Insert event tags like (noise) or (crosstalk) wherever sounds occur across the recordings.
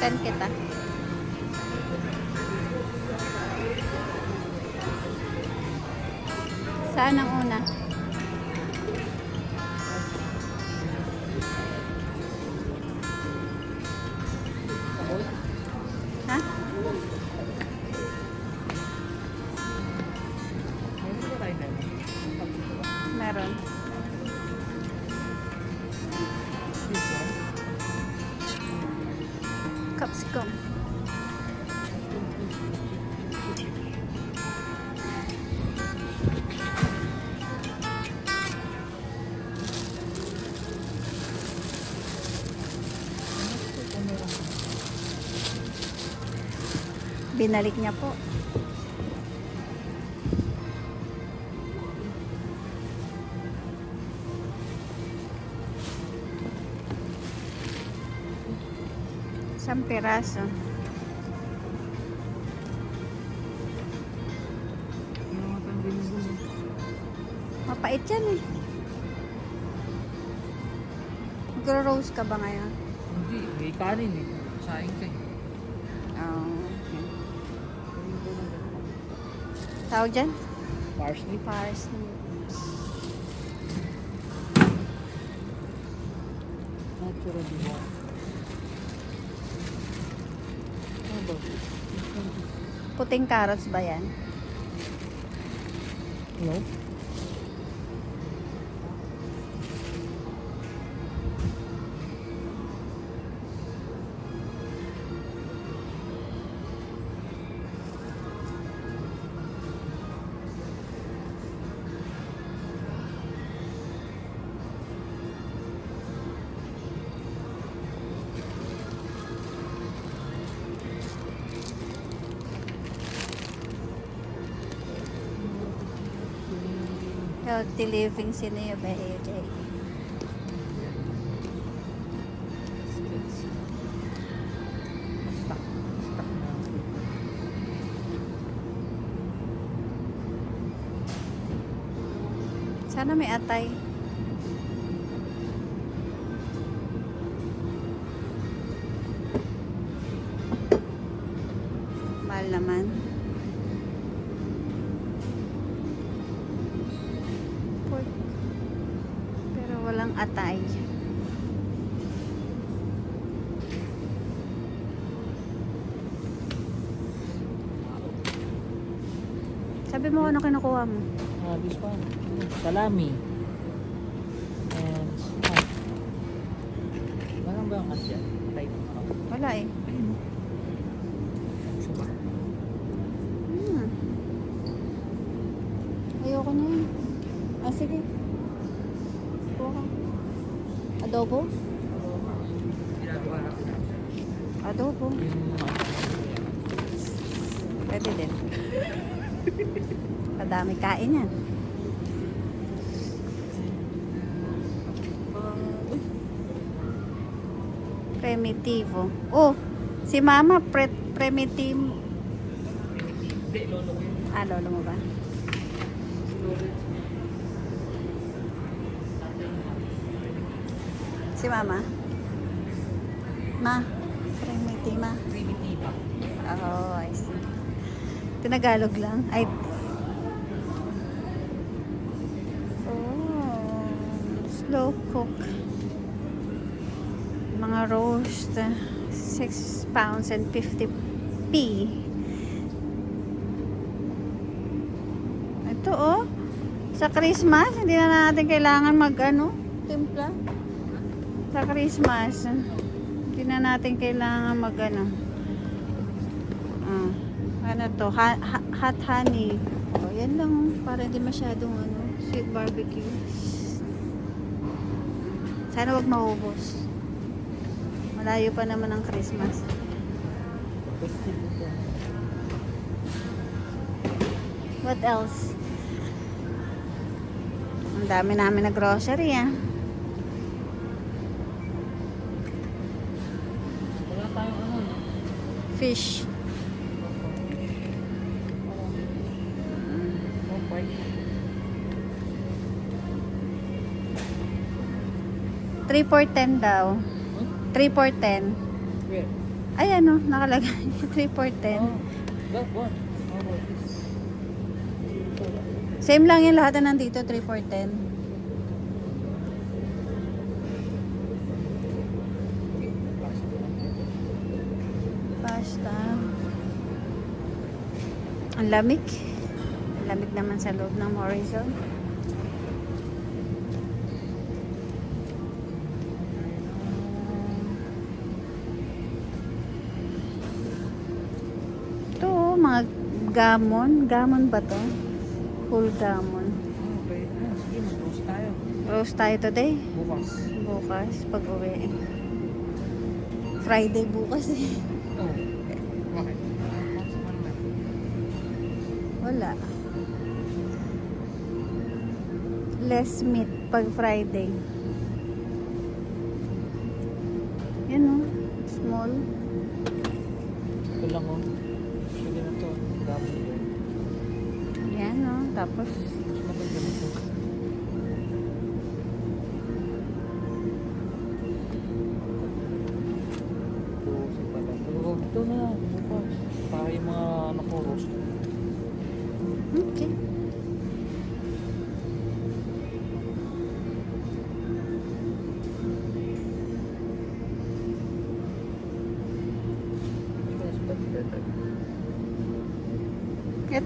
Ten kita. Saan ang una? Ha? Meron. Binalik niya po. Isang piraso. Mapait yan eh. Magro-rose ka ba ngayon? Hindi, may kanin eh. Saing ka eh. Tawag dyan? Parsley? Parsley. Natural mo. Ano? Puting carrots ba yan? No? Healthy living sino yung ba AJ? Sana may atay. Atay. Sabi mo ano kinukuha mo? Ah, this one. Salami. And ah. Walang ba yung asya? Wala eh. Hmm. Ayoko na yun. Ah, sige. Adobo? Adobo. Pwede din. Kadami kain yan. Primitivo. Oh, si Mama pre primitivo. Lolo. Ah, lolo mo ba? Si Mama? Ma? Primitiva. Primitiva. Oh, I see. Tinagalog lang. Ay. Oh, slow cook. Mga roast. 6 pounds and 50p. Ito oh. Sa Christmas, hindi na natin kailangan mag ano, timpla. Sa Christmas, hindi na natin kailangan mag ano. Ah, ano to? Ha, ha- hot honey. O, yan lang. Para hindi masyadong ano, sweet barbecue. Sana wag maubos. Malayo pa naman ang Christmas. What else? Ang dami namin na grocery ah. Wala tayong ano. no? Fish. 3 for 10 daw. 3 for 10. Where? Ay, ano, nakalagay. (laughs) 3 for 10. Oh, this? Same lang yung lahat na nandito, 3 for 10. Ang lamig. Ang lamig naman sa loob ng Morrison. Ito, mga gamon. Gamon ba to? Full gamon. Okay. Mag-roast tayo. Tayo today. Bukas. Bukas, pag uwi. Friday bukas eh. Oh. Bakit? Wala. Less meat pag Friday. Yan o. Small. Ito lang oh. Pwede na to. Dami. Yan o. Tapos,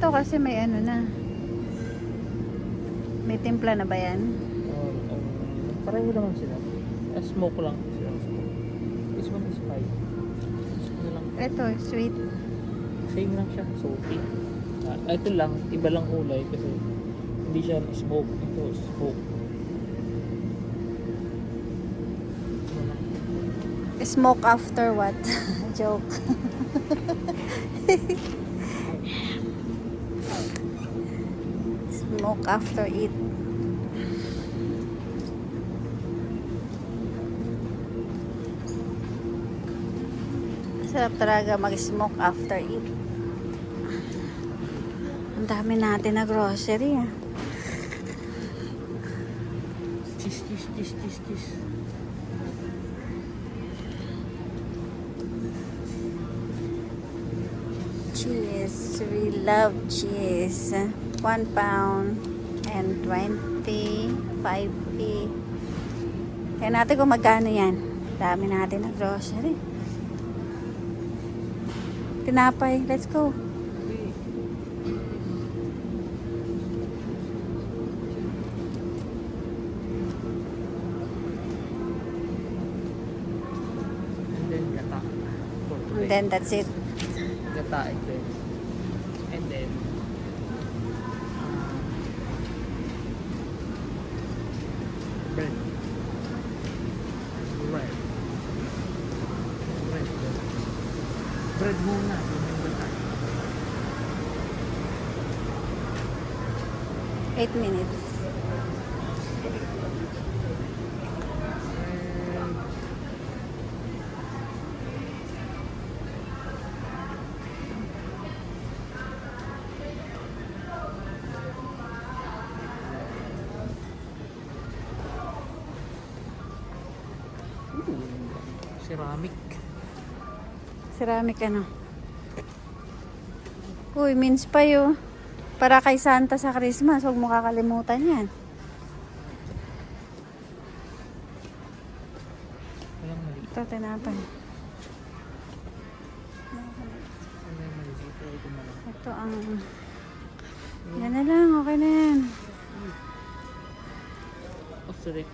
Ito kasi may ano na. May timpla na ba yan? Oh, um, pareho naman sila. Ah, smoke lang sila. Smoke. This one is five. Ano lang. Ito, sweet. Same lang siya. Salty. Ah, ito lang. Iba lang kulay kasi hindi siya smoke. Ito smoke. Smoke after what? (laughs) Joke. (laughs) Smoke after eat. Sarap talaga mag-smoke after eat. Ang dami natin na grocery ah. Cheese, cheese, cheese, cheese, cheese. Cheese. We love cheese. One pound and 25p. Kaya natin kung magkano yan. Dami natin na grocery. Tinapay. Let's go. And then that's it. Gata ceramic. Ceramic ano. Uy, means pa yun. Para kay Santa sa Christmas. Huwag mo kakalimutan yan. Ito, tinapay. Ito ang... Yan na lang, okay na yan. What's the?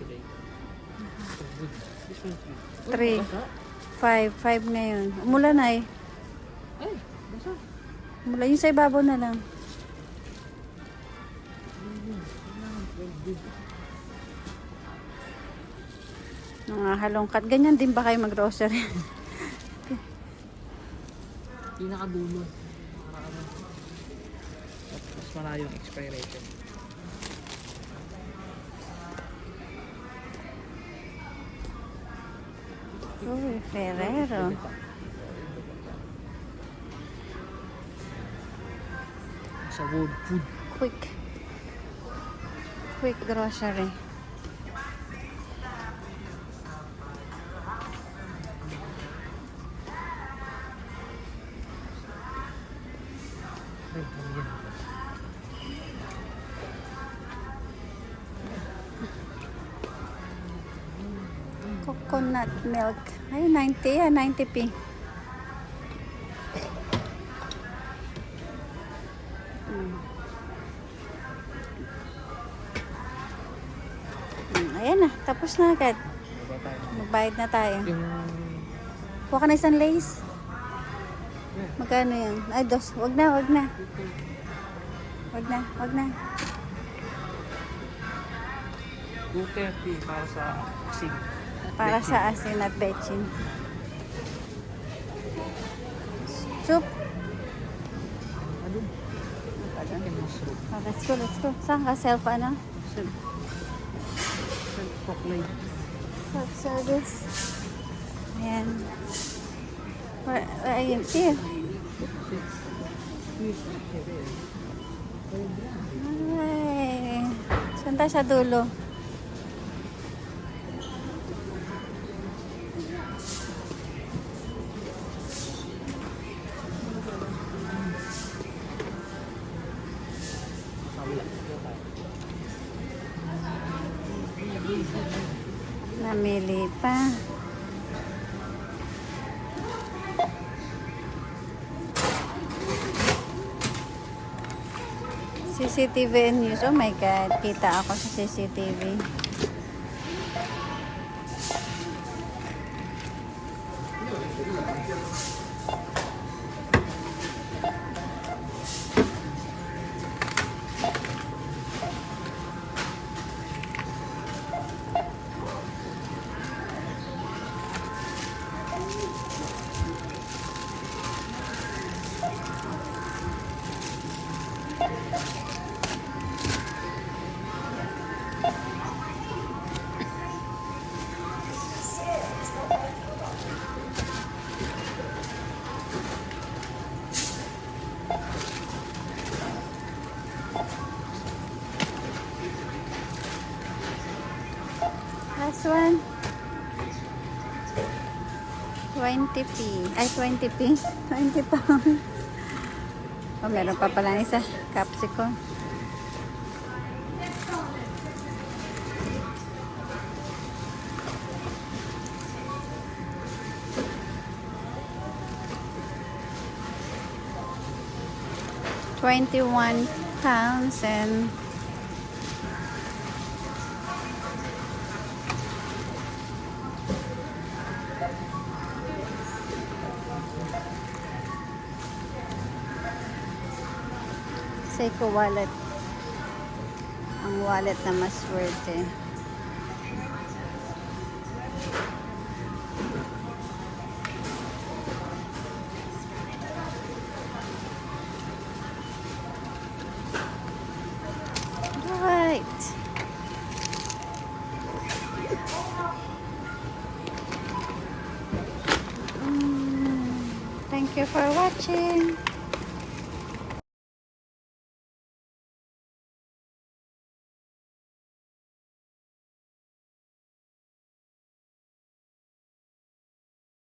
So good. This one's good. Oh, Three. basa. Five, five ngayon. Umulan na eh. Ay, basa. Umulan yung sa ibabaw na lang. Mga halongkat. Ganyan din ba kayo mag-grocery? Pinakadulo. Ano. Mas, mas malayo ang expiration. Uy, Ferrero. Sa wood food. Quick. Quick grocery. Coconut milk. Ay, 90 ah, 90p. Mm. Mm, Ayan na, tapos na agad. Magbayad na tayo. Kuha ka na isang lace. Magkano yan? Ay, dos. Wag na, wag na. Wag na, wag na. 230 para sa sig. Para sa asin at betchin. Soup. Oh, let's go, let's go. Saan ka? Self ano? Self. Self proclaim. Self service. Ayan. Where, where are you? Here. Ay. Saan tayo sa dulo? Pa. CCTV news. Oh my God. Kita ako sa CCTV. Last one. 20p. Ay, 20p. 20 (laughs) pounds. Oh, meron pa pala isa. Capsicum. Twenty-one pounds and Seiko wallet. Ang wallet na mas worth eh. Mm, Thank you for watching.